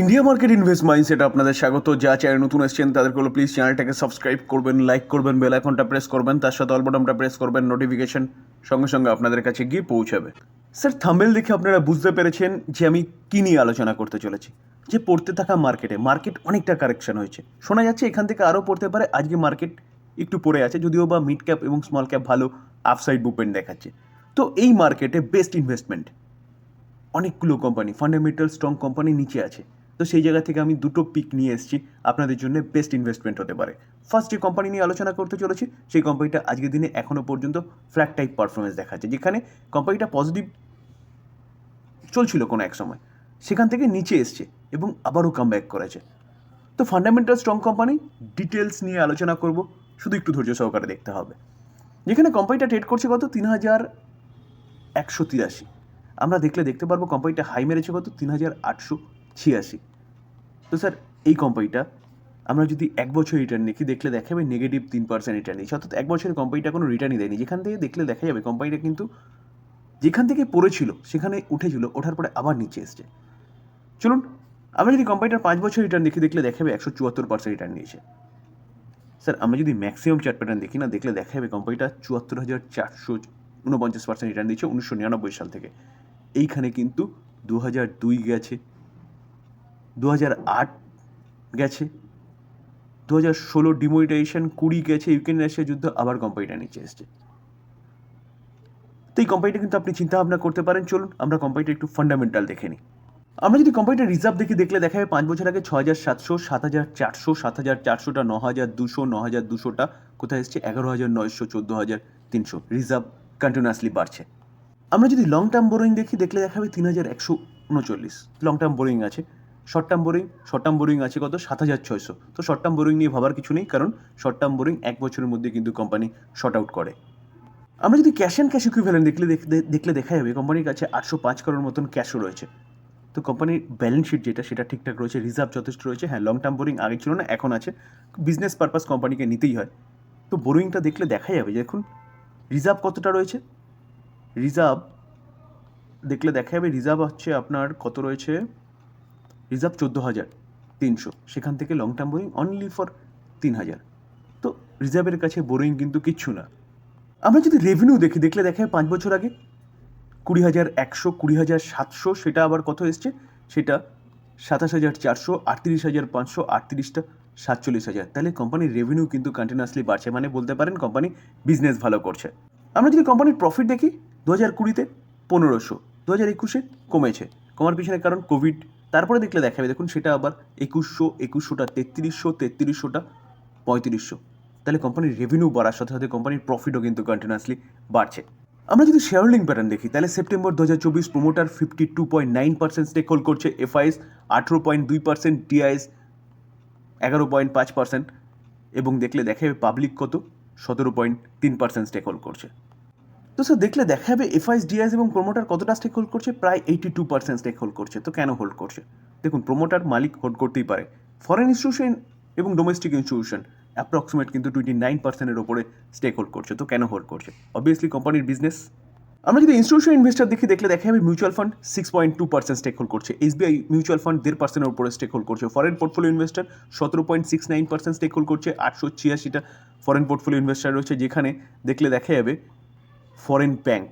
India market invest mindset আপনাদের স্বাগত। যা চ্যানেল নতুন এসেছেন তাদেরকে হলো প্লিজ চ্যানেলটাকে সাবস্ক্রাইব করবেন লাইক করবেন বেল আইকনটা প্রেস করবেন, তার সাথে অলবটনটা প্রেস করবেন নোটিফিকেশন সঙ্গে সঙ্গে আপনাদের কাছে গিয়ে পৌঁছাবে। স্যার থাম্বেল দেখে আপনারা বুঝতে পেরেছেন যে আমি কী নিয়ে আলোচনা করতে চলেছি। যে পড়তে থাকা মার্কেটে মার্কেট অনেকটা কারেকশন হয়েছে। শোনা যাচ্ছে এখান থেকে আরও পড়তে পারে, আজকে মার্কেট একটু পড়ে আছে, যদিও বা মিড ক্যাপ এবং স্মল ক্যাপ ভালো আপসাইড মুভমেন্ট দেখাচ্ছে। তো এই মার্কেটে বেস্ট ইনভেস্টমেন্ট অনেকগুলো কোম্পানি ফান্ডামেন্টাল স্ট্রং কোম্পানি নিচে আছে। তো সেই জায়গা থেকে আমি দুটো পিক নিয়ে এসেছি। আপনাদের জন্য বেস্ট ইনভেস্টমেন্ট হতে পারে। ফার্স্ট যে কোম্পানি নিয়ে আলোচনা করতে চলেছি, সেই কোম্পানিটা আজকের দিনে এখনও পর্যন্ত ফ্ল্যাট টাইপ পারফরমেন্স দেখাচ্ছে। যেখানে কোম্পানিটা পজিটিভ চলছিল কোনো এক সময়। সেখান থেকে নিচে এসছে এবং আবারও কাম ব্যাক করেছে। তো ফান্ডামেন্টাল স্ট্রং কোম্পানি ডিটেলস নিয়ে আলোচনা করব। শুধু একটু ধৈর্য সহকারে দেখতে হবে। যেখানে কোম্পানিটা ট্রেড করছে কত? তিন হাজার একশো তিরাশি। আমরা দেখলে দেখতে পারব কোম্পানিটা হাই মেরেছে কত? তিন হাজার আটশো ছিয়াশি। তো স্যার, এই কোম্পানিটা আমরা যদি এক বছর রিটার্ন দেখি দেখলে দেখা যাবে নেগেটিভ তিন পার্সেন্ট রিটার্ন দিচ্ছে অর্থাৎ এক বছরের কোম্পানিটা কোনো রিটার্নই দেয়নি। যেখান থেকে দেখলে দেখা যাবে কোম্পানিটা কিন্তু যেখান থেকে পড়েছিল, সেখানে উঠেছিল, ওঠার পরে আবার নিচে এসছে। চলুন, আমরা যদি কোম্পানিটার পাঁচ বছর রিটার্ন দেখি, দেখলে দেখা যাবে একশো চুয়াত্তর পার্সেন্ট রিটার্ন নিয়েছে। স্যার, আমরা যদি ম্যাক্সিমাম চার্ট প্যাটার্ন দেখি না, দেখলে দেখা যাবে কোম্পানিটা চুয়াত্তর হাজার চারশো উনপঞ্চাশ পার্সেন্ট রিটার্ন দিচ্ছে উনিশশো নিরানব্বই সাল থেকে। এইখানে কিন্তু দু হাজার দুই গেছে। দু হাজার আট গেছে। দু হাজার ষোলো ডিমোনিটাইজেশন কুড়ি গেছে। ইউক্রেন রাশিয়া যুদ্ধ আবার কোম্পানিটা নিচে এসছে। তো এই কোম্পানিটা কিন্তু আপনি চিন্তা ভাবনা করতে পারেন। চলুন, আমরা কোম্পানিটা একটু ফান্ডামেন্টাল দেখে নিই। আমরা যদি কোম্পানিটার রিজার্ভ দেখি দেখলে দেখা যাবে পাঁচ বছর আগে ছ হাজার সাতশো, সাত হাজার চারশো, সাত হাজার চারশোটা ন হাজার দুশো ন হাজার দুশোটা, কোথায় এসছে? এগারো হাজার নয়শো চোদ্দ হাজার তিনশো। রিজার্ভ কন্টিনিউয়াসলি বাড়ছে। আমরা যদি লং টার্ম বোরিং দেখি, দেখলে দেখা যাবে তিন হাজার একশো উনচল্লিশ। লং টার্ম বোরিং আছে। Short term boring short term boring আছে কত? সাত হাজার ছয়শো। তো শর্ট টার্ম বোরিং নিয়ে ভাবার কিছু নেই, কারণ শর্ট টার্ম বোরিং এক বছরের মধ্যে কিন্তু কোম্পানি শর্ট আউট করে। আমরা যদি ক্যাশ অ্যান্ড ক্যাশ ইকুইভ্যালেন্ট দেখলে দেখ- দেখলে দেখা যাবে কোম্পানির কাছে আটশো পাঁচ করোড় মতন ক্যাশও রয়েছে। তো কোম্পানির ব্যালেন্স শিট যেটা, সেটা ঠিকঠাক রয়েছে রিজার্ভ যথেষ্ট রয়েছে। হ্যাঁ লং টার্ম বোরিং আগে ছিল না, এখন আছে। বিজনেস পারপাস কোম্পানিকে নিতেই হয়। তো বোরিংটা দেখলে দেখা যাবে দেখুন রিজার্ভ কতটা রয়েছে? রিজার্ভ দেখলে দেখা যাবে রিজার্ভ হচ্ছে আপনার কত রয়েছে? রিজার্ভ চোদ্দ হাজার তিনশো। সেখান থেকে long term boring only for তিন হাজার। তো রিজার্ভের কাছে বোরিং কিন্তু কিচ্ছু না। আমরা যদি রেভিনিউ দেখি, দেখলে দেখা যায় পাঁচ বছর আগে কুড়ি হাজার একশো, কুড়ি হাজার সাতশো, সেটা আবার কত এসছে? সেটা সাতাশ হাজার চারশো, আটত্রিশ হাজার পাঁচশো, আটত্রিশটা সাতচল্লিশ হাজার। তাহলে কোম্পানির রেভিনিউ কিন্তু কন্টিনিউয়াসলি বাড়ছে। মানে বলতে পারেন কোম্পানি বিজনেস ভালো করছে। আমরা যদি কোম্পানির প্রফিট দেখি, দু হাজার কুড়িতে পনেরোশো, দু হাজার একুশে কমেছে। কমার পিছনে কারণ কোভিড তারপরে দেখলে দেখাবে, দেখুন সেটা আবার একুশশো, একুশশোটা, তেত্রিশশো, তেত্রিশশোটা, পঁয়ত্রিশশো। তাহলে কোম্পানির রেভিনিউ বাড়ার সাথে সাথে কোম্পানির প্রফিটও কিন্তু কন্টিনিউয়াসলি বাড়ছে। আমরা যদি শেয়ার হোল্ডিং প্যাটার্ন দেখি, তাহলে সেপ্টেম্বর দু হাজার চব্বিশ promoter fifty two point nine percent stake hold করছে এফআইএস আঠেরো পয়েন্ট দুই পার্সেন্ট টিআইএস এগারো পয়েন্ট পাঁচ পার্সেন্ট এবং দেখলে দেখা পাবলিক কত? সতেরো পয়েন্ট তিন পার্সেন্ট স্টেক হোল্ড করছে। তো স্যার দেখলে দেখা যাবে এফআইএস ডিআইএস এবং প্রোমোটার কতটা স্টেক হোল্ড করছে? প্রায় eighty two percent stake hold করছে। তো কেন হোল্ড করছে? দেখুন প্রোমোটার মালিক হোল্ড করতেই পারে। ফরেন ইনস্টিটিউশন এবং ডোমেস্টিক ইনস্টিটিউশন অ্যাপ্রক্সিমেট কিন্তু টোয়েন্টি নাইন পার্সেন্টের ওপরে স্টেক হোল্ড করছে। তো কেন হোল্ড করছে? অবভিয়াসলি কোম্পানির বিজনেস আমরা যদি ইনস্টিটিউশন ইনভেস্টার দেখি, দেখলে দেখা যাবে mutual fund six point two percent stake hold করছে এসবিআই মিউচুয়াল ফান্ড দেড় পার্সেন্টের উপরে স্টেক হোল্ড করছে। ফরেন পোর্টফোলিও ইনভেস্টার সতেরো point six nine percent stake hold করছে। আটশো ছিয়াশিটা ফরেন পোর্টফোলিও ইনভেস্টার রয়েছে। যেখানে দেখলে দেখা যাবে foreign bank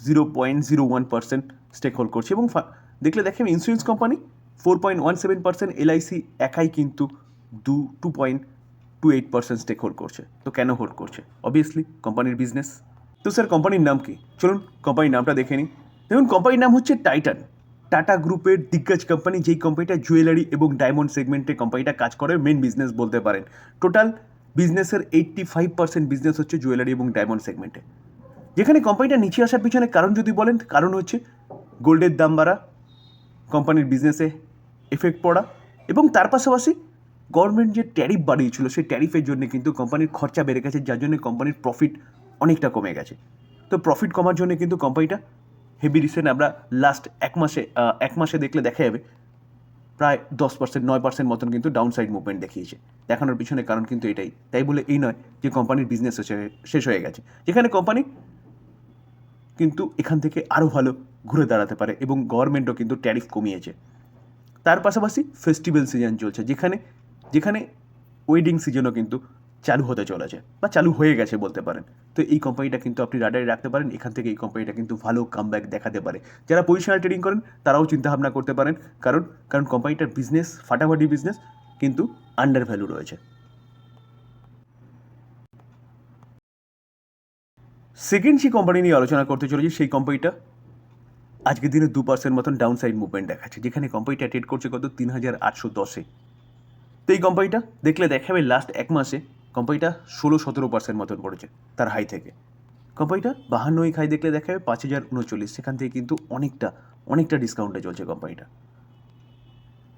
zero point zero one percent stake hold করছে এবং দেখলে দেখেন insurance company four point one seven percent LIC একাই কিন্তু দু two point two eight percent stake hold করছে। তো কেন হোল্ড করছে? অবভিয়াসলি কোম্পানির বিজনেস তো স্যার কোম্পানির নাম কি? চলুন কোম্পানির নামটা দেখে নিই। দেখুন কোম্পানির নাম হচ্ছে টাইটান টাটা গ্রুপের দিগ্গজ কোম্পানি যেই কোম্পানিটা জুয়েলারি এবং ডায়মন্ড সেগমেন্টে কোম্পানিটা কাজ করে মেন বিজনেস বলতে পারেন। টোটাল বিজনেসের এইট্টি ফাইভ পার্সেন্ট বিজনেস হচ্ছে জুয়েলারি এবং ডায়মন্ড সেগমেন্টে যেখানে কোম্পানিটা নিচে আসার পিছনে কারণ যদি বলেন, কারণ হচ্ছে গোল্ডের দাম বাড়া কোম্পানির বিজনেসে এফেক্ট পড়া এবং তার পাশাপাশি গভর্নমেন্ট যে ট্যারিফ বাড়িয়েছিল, সেই ট্যারিফের জন্য কিন্তু কোম্পানির খরচা বেড়ে গেছে, যার জন্য কোম্পানির প্রফিট অনেকটা কমে গেছে। তো প্রফিট কমার জন্য কিন্তু কোম্পানিটা হেভি রিসেন্ট আমরা লাস্ট এক মাসে এক মাসে দেখলে দেখা যাবে, প্রায় দশ পার্সেন্ট নয় পার্সেন্ট মতন কিন্তু ডাউন সাইড মুভমেন্ট দেখিয়েছে। দেখানোর পিছনে কারণ কিন্তু এটাই। তাই বলে এই নয় যে কোম্পানির বিজনেস শেষ হয়ে গেছে। যেখানে কোম্পানি কিন্তু এখান থেকে আরও ভালো ঘুরে দাঁড়াতে পারে এবং গভর্নমেন্টও কিন্তু ট্যারিফ কমিয়েছে। তার পাশাপাশি ফেস্টিভ্যাল সিজন চলছে, যেখানে যেখানে ওয়েডিং সিজনও কিন্তু চালু হতে চলেছে বা চালু হয়ে গেছে বলতে পারেন। তো এই কোম্পানিটা কিন্তু আপনি রাডারে রাখতে পারেন, এখান থেকে এই কোম্পানিটা কিন্তু ভালো কামব্যাক দেখাতে পারে। যারা পজিশনাল ট্রেডিং করেন, তারাও চিন্তাভাবনা করতে পারেন, কারণ কারণ কোম্পানিটার বিজনেস ফাটাফাটি বিজনেস কিন্তু আন্ডার ভ্যালু রয়েছে। সেকেন্ড যে কোম্পানি নিয়ে আলোচনা করতে চলেছি, সেই কোম্পানিটা আজকের দিনে দু পার্সেন্ট মতন ডাউন সাইড মুভমেন্ট দেখাচ্ছে, যেখানে কোম্পানিটা ট্রেড করছে কত? তিন হাজার আটশো দশে। তো এই কোম্পানিটা দেখলে দেখাবে লাস্ট এক মাসে কোম্পানিটা ষোলো সতেরো পার্সেন্ট মতন পড়েছে তার হাই থেকে। কোম্পানিটা বাহান্ন এক হাই দেখলে দেখাবে পাঁচ হাজার উনচল্লিশ, সেখান থেকে কিন্তু অনেকটা অনেকটা ডিসকাউন্টে চলছে কোম্পানিটা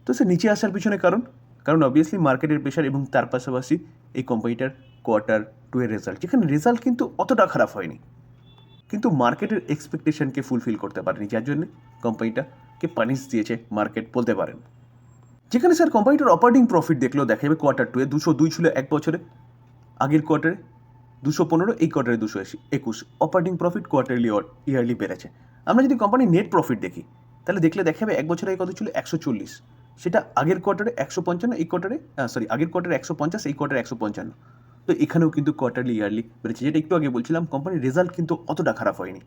তো সে নিচে আসার পিছনে কারণ কারণ অবভিয়াসলি মার্কেটের প্রেশার এবং তার পাশাপাশি এই কোম্পানিটার কোয়ার্টার টু এর রেজাল্ট যেখানে রেজাল্ট কিন্তু অতটা খারাপ হয়নি। কিন্তু মার্কেটের এক্সপেকটেশনকে ফুলফিল করতে পারেনি। যার জন্য কোম্পানিটাকে পানিশ দিয়েছে মার্কেট বলতে পারেন। যেখানে স্যার কোম্পানিটার অপারেটিং প্রফিট দেখলেও দেখা যাবে কোয়ার্টার টু এ দুশো দুই ছিল এক বছরে। আগের কোয়ার্টারে দুশো পনেরো, এই কোয়ার্টারে দুশো একুশ। অপারেটিং প্রফিট কোয়ার্টারলি ইয়ারলি বেড়েছে। আমরা যদি কোম্পানির নেট প্রফিট দেখি, তাহলে দেখলে দেখা যাবে এক বছরে কত ছিল? একশো চল্লিশ। সেটা আগের কোয়ার্টারে একশো পঞ্চান্ন, এই কোয়ার্টারে সরি আগের কোয়ার্টারে একশো পঞ্চাশ, এই কোয়ার্টারে একশো পঞ্চান্ন। তো এখানেও কিন্তু কোয়ার্টারলি ইয়ারলি বেড়েছে। যেটা একটু আগে বলছিলাম কোম্পানির রেজাল্ট কিন্তু অতটা খারাপ হয়নি।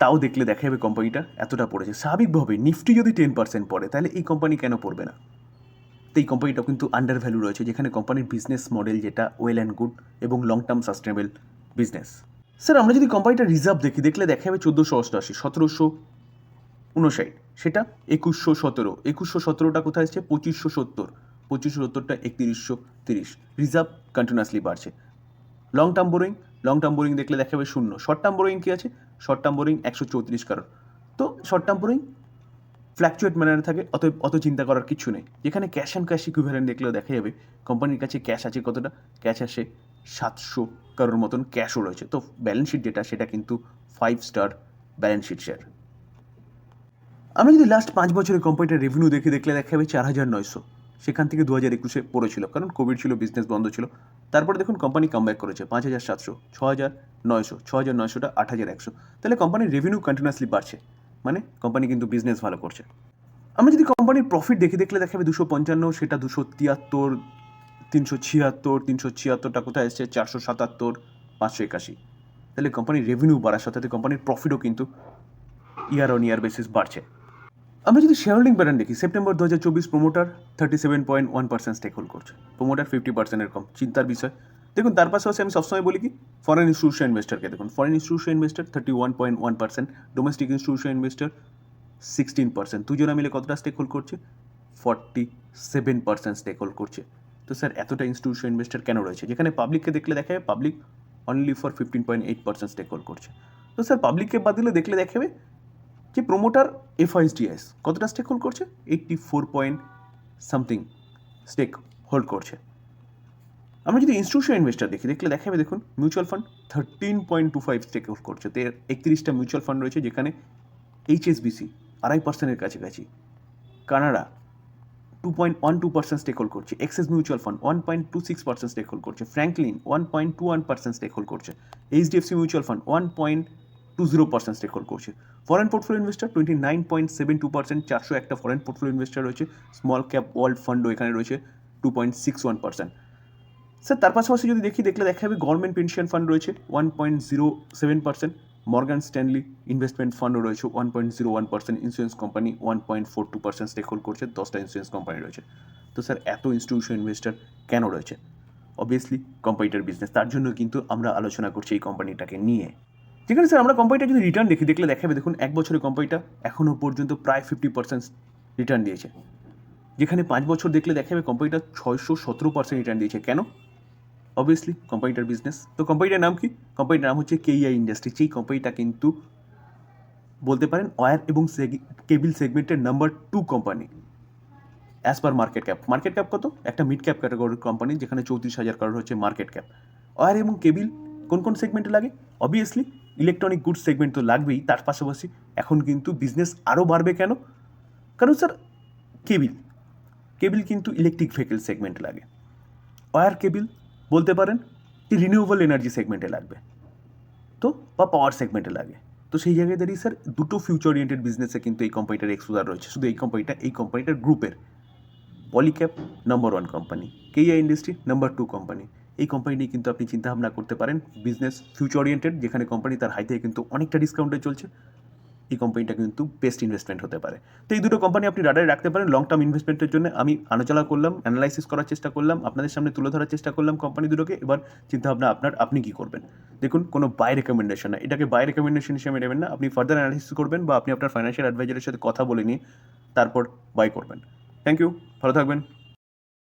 তাও দেখলে দেখা যাবে কোম্পানিটা এতটা পড়েছে। স্বাভাবিকভাবে নিফটি যদি টেন পার্সেন্ট পড়ে, তাহলে এই কোম্পানি কেন পড়বে না? তো এই কোম্পানিটাও কিন্তু আন্ডার ভ্যালু রয়েছে, যেখানে কোম্পানির বিজনেস মডেল যেটা ওয়েল অ্যান্ড গুড এবং long term sustainable business sir আমরা যদি কোম্পানিটার রিজার্ভ দেখি, দেখলে দেখা যাবে চোদ্দোশো অষ্টআশি সতেরোশো উনষাট সেটা একুশশো সতেরো। একুশশো সতেরোটা কোথায় আসছে পঁচিশশো সত্তর। পঁচিশশো সত্তরটা একত্রিশশো তিরিশ। রিজার্ভ কন্টিনিউয়াসলি বাড়ছে। Long term boring long term boring দেখলে দেখা যাবে শূন্য। শর্ট টার্ম বোরিং কী আছে? শর্ট টার্ম বোরিং একশো চৌত্রিশ কারণ। তো শর্ট টার্ম বোরিং ফ্ল্যাকচুয়েট ম্যানারে থাকে অত অত চিন্তা করার কিছু নেই। যেখানে ক্যাশ অ্যান্ড ক্যাশ ইকুইভ্যালেন্ট দেখলেও দেখা যাবে কোম্পানির কাছে ক্যাশ আছে কতটা? ক্যাশ আসে সাতশো কারোর মতন ক্যাশও রয়েছে। তো ব্যালেন্স শিট যেটা, সেটা কিন্তু five star balance sheet share আমরা যদি লাস্ট পাঁচ বছরের কোম্পানিটার রেভিনিউ দেখে, দেখলে দেখা যাবে চার হাজার নয়শো। সেখান থেকে দু হাজার একুশে পড়েছিল, কারণ কোভিড ছিল বিজনেস বন্ধ ছিল। তারপরে দেখুন কোম্পানি কামব্যাক করেছে, পাঁচ হাজার সাতশো, ছ হাজার নয়শো, ছ হাজার নয়শোটা আট হাজার একশো। তাহলে কোম্পানির রেভিনিউ কন্টিনিউয়াসলি বাড়ছে মানে কোম্পানি কিন্তু বিজনেস ভালো করছে। আমরা যদি কোম্পানির প্রফিট দেখে দেখলে দেখাবে দুশো পঞ্চান্ন, সেটা দুশো তিয়াত্তর, তিনশো ছিয়াত্তর, তিনশো ছিয়াত্তরটা কোথায় এসছে? চারশো সাতাত্তর, পাঁচশো একাশি। তাহলে কোম্পানির রেভিনিউ বাড়ার সাথে সাথে কোম্পানির প্রফিটও কিন্তু ইয়ার অন ইয়ার বেসিস বাড়ছে। আমরা যদি শেয়ার হোল্ডিং প্যাটার্ন দেখি সেপ্টেম্বর দু হাজার চব্বিশ promoter thirty seven point one percent stake hold করছে প্রোমোটার ফিফটি পার্সেন্টের কম, চিন্তার বিষয়। দেখুন, তার পাশাপাশি আমি সবসময় বলি কি ফরেন ইনস্টিটিউশন ইনভেস্টারকে দেখুন। Foreign institution investor thirty one point one percent domestic institution investor sixteen percent দুজনে মিলে কতটা স্টেক হোল্ড করছে? Forty seven percent stake hold করছে। তো স্যার, এতটা ইনস্টিটিউশন ইনভেস্টার কেন রয়েছে? যেখানে পাবলিককে দেখলে দেখা যাবে public only for fifteen point eight percent stake hold করছে। তো স্যার পাবলিককে বাদ দিলে দেখলে দেখা যাবে যে প্রোমোটার এফআইএসডিএস কতটা স্টেক হোল্ড করছে? Eighty four point something stake hold করছে। আমরা যদি ইনস্টিটিউশন ইনভেস্টার দেখি, দেখলে দেখা যাবে দেখুন mutual fund thirteen point two five stake hold করছে। তো একত্রিশটা মিউচুয়াল ফান্ড রয়েছে, যেখানে এইচএসবিসি আড়াই পার্সেন্টের কাছাকাছি। Canada two point one two percent stake hold করছে। Axis mutual fund one point two six percent stake hold করছে। Franklin one point two one percent stake hold করছে। HDFC mutual fund one point two zero percent stake করছে। Foreign portfolio investor twenty nine point seven two percent চারশো একটা foreign portfolio investor রয়েছে small cap world ফান্ডও এখানে রয়েছে two point six one percent sir তার পাশাপাশি যদি দেখি, দেখলে দেখা যাবে গভর্নমেন্ট পেনশন ফান্ড রয়েছে one point zero seven percent Morgan Stanley investment ফান্ডও রয়েছে one point zero one percent insurance company one point four two percent stake করছে, দশটা ইন্স্যুরেন্স কোম্পানি রয়েছে। তো স্যার এত ইনস্টিটিউশন ইনভেস্টার কেন রয়েছে? অবভিয়াসলি কোম্পানিটার বিজনেস তার জন্য কিন্তু আমরা আলোচনা করছি এই কোম্পানিটাকে নিয়ে। যেখানে স্যার আমরা কোম্পানিটা যদি রিটার্ন দেখি, দেখলে দেখাবে, দেখুন এক বছরের কোম্পানিটা এখনও পর্যন্ত প্রায় ফিফটি পার্সেন্ট রিটার্ন দিয়েছে। যেখানে পাঁচ বছর দেখলে দেখাবে কোম্পানিটা ছয়শো সতেরো পার্সেন্ট রিটার্ন দিয়েছে। কেন? অবভিয়াসলি কোম্পানিটার বিজনেস তো কোম্পানিটার নাম কি? কোম্পানিটার নাম হচ্ছে কেইআই ইন্ডাস্ট্রি যেই কোম্পানিটা কিন্তু বলতে পারেন ওয়্যার এবং কেবিল সেগমেন্টের number two company as per market cap market cap কত? একটা মিড ক্যাপ ক্যাটাগরির কোম্পানি যেখানে চৌত্রিশ হাজার কারোর হচ্ছে মার্কেট ক্যাপ ওয়্যার এবং কেবিল কোন কোন সেগমেন্টে লাগে? অবভিয়াসলি ইলেকট্রনিক গুডস সেগমেন্ট তো লাগবেই, তার পাশাপাশি এখন কিন্তু বিজনেস আরও বাড়বে কেন? কারণ স্যার কেবিল কেবিল কিন্তু ইলেকট্রিক ভেহিকেল সেগমেন্টে লাগে। ওয়ার কেবিল বলতে পারেন যে রিনিউয়েবল এনার্জি সেগমেন্টে লাগবে। তো, বা পাওয়ার সেগমেন্টে লাগে। তো সেই জায়গায় দাঁড়িয়ে স্যার দুটো ফিউচার ওরিয়েন্টেড বিজনেসে কিন্তু এই কোম্পানিটার এক্সপোজার রয়েছে। শুধু এই কোম্পানিটা এই কোম্পানিটার গ্রুপের পলিক্যাপ নাম্বার ওয়ান কোম্পানি কেইয়া ইন্ডাস্ট্রি নাম্বার টু কোম্পানি এই কোম্পানি নিয়ে কিন্তু আপনি চিন্তাভাবনা করতে পারেন। বিজনেস ফিউচার ওরিয়েন্টেড যেখানে কোম্পানি তার হাই থেকে কিন্তু অনেকটা ডিসকাউন্টে চলছে। এই কোম্পানিটা কিন্তু বেস্ট ইনভেস্টমেন্ট হতে পারে। তো এই দুটো কোম্পানি আপনি রাডারে রাখতে পারেন লং টার্ম ইনভেস্টমেন্টের জন্য। আমি আলোচনা করলাম অ্যানালাইসিস করার চেষ্টা করলাম, আপনাদের সামনে তুলে ধরার চেষ্টা করলাম কোম্পানি দুটোকে। এবার চিন্তাভাবনা আপনার, আপনি কী করবেন? দেখুন, কোনো বাই রেকমেন্ডেশন না। এটাকে বাই রেকমেন্ডেশন হিসেবে নেবেন না। আপনি ফার্দার অ্যানালাইসিস করবেন বা আপনি আপনার ফাইন্যান্সিয়াল অ্যাডভাইজারের সাথে কথা বলে নিয়ে তারপর বাই করবেন। থ্যাংক ইউ ভালো থাকবেন।